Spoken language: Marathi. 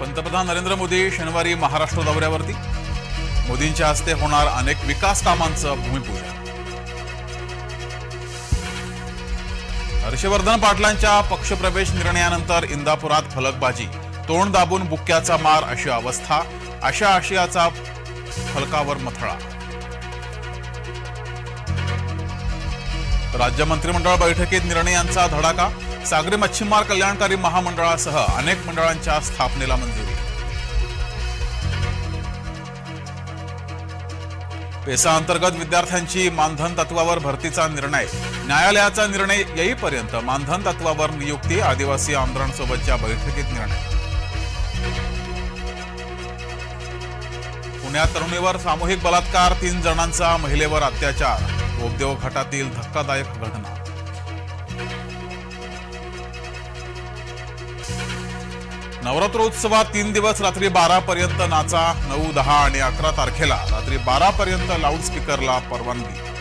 पंतप्रधान नरेंद्र मोदी शनिवारी महाराष्ट्र दौऱ्यावरती. मोदींच्या हस्ते होणार अनेक विकास कामांचं भूमिपूजन. हर्षवर्धन पाटलांच्या पक्षप्रवेश निर्णयानंतर इंदापुरात फलकबाजी. तोंड दाबून बुक्क्याचा मार अशी अवस्था अशा आशयाचा फलकावर मथळा. राज्य मंत्रिमंडळ बैठकीत निर्णयांचा धडाका सागरी मच्छीमार कल्याणकारी महामंडळासह अनेक मंडळांच्या स्थापनेला मंजुरी. पेसा अंतर्गत विद्यार्थ्यांची मानधन तत्वावर भरतीचा निर्णय. न्यायालयाचा निर्णय येईपर्यंत मानधन तत्वावर नियुक्ती आदिवासी आमदारांसोबतच्या बैठकीत निर्णय. पुण्यात तरुणीवर सामूहिक बलात्कार तीन जणांचा महिलेवर अत्याचार. बोगदेव घाटातील धक्कादायक घटना. नवरात्रोत्सवात तीन दिवस रात्री बारा पर्यंत नाचा नऊ दहा आणि अकरा तारखेला. रात्री बारा पर्यंत लाऊडस्पीकरला परवानगी.